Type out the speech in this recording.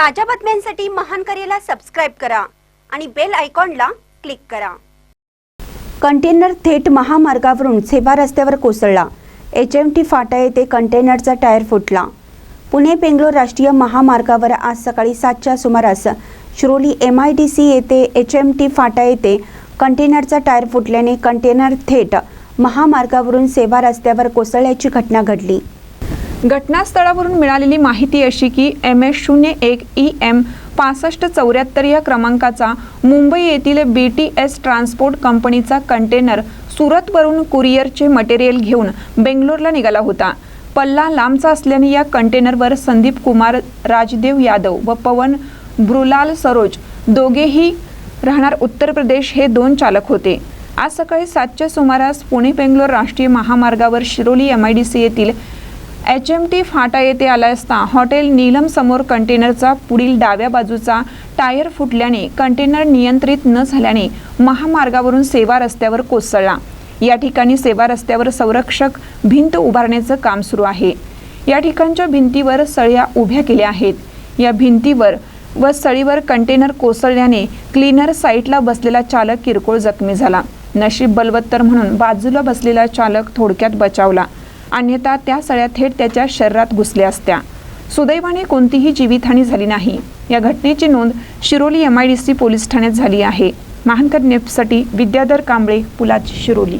ताज्या बातम्यांसाठी महान करेला सबस्क्राईब करा आणि बेल आयकॉनला क्लिक करा. कंटेनर थेट महामार्गावरून सेवा रस्त्यावर कोसळला. एच एम टी फाटा येथे कंटेनरचा टायर फुटला. पुणे बेंगलोर राष्ट्रीय महामार्गावर आज सकाळी सातच्या सुमारास Shiroli M I D C येथे एच एम टी फाटा येथे कंटेनरचा टायर फुटल्याने कंटेनर थेट महामार्गावरून सेवा रस्त्यावर कोसळल्याची घटना घडली. घटनास्थळावरून मिळालेली माहिती अशी की एम एस शून्य एक ई एम पासष्ट चौऱ्याहत्तर या क्रमांकाचा मुंबई येथील बी टी एस ट्रान्सपोर्ट कंपनीचा कंटेनर सुरतवरून कुरिअरचे मटेरियल घेऊन बेंगलोरला निघाला होता. पल्ला लांबचा असल्याने या कंटेनरवर संदीप कुमार राजदेव यादव व पवन ब्रुलाल सरोज दोघेही राहणार उत्तर प्रदेश हे दोन चालक होते. आज सकाळी सातच्या सुमारास पुणे बेंगलोर राष्ट्रीय महामार्गावर Shiroli M I D C येथील एच एम टी फाटा येथे आला असता हॉटेल नीलम समोर कंटेनरचा पुढील डाव्या बाजूचा टायर फुटल्याने कंटेनर नियंत्रित न झाल्याने महामार्गावरून सेवा रस्त्यावर कोसळला. या ठिकाणी सेवा रस्त्यावर संरक्षक भिंत उभारण्याचं काम सुरू आहे. या ठिकाणच्या भिंतीवर सळ्या उभ्या केल्या आहेत. या भिंतीवर व सळीवर कंटेनर कोसळल्याने क्लीनर साईटला बसलेला चालक किरकोळ जखमी झाला. नशीब बलवत्तर म्हणून बाजूला बसलेला चालक थोडक्यात बचावला. अन्यथा त्या सळ्या थेट त्याच्या शरीरात घुसल्या असत्या. सुदैवाने कोणतीही जीवितहानी झाली नाही. या घटनेची नोंद Shiroli M I D C police ठाण्यात झाली आहे. महानकर नेपसाठी विद्याधर कांबळे पुलाची शिरोली.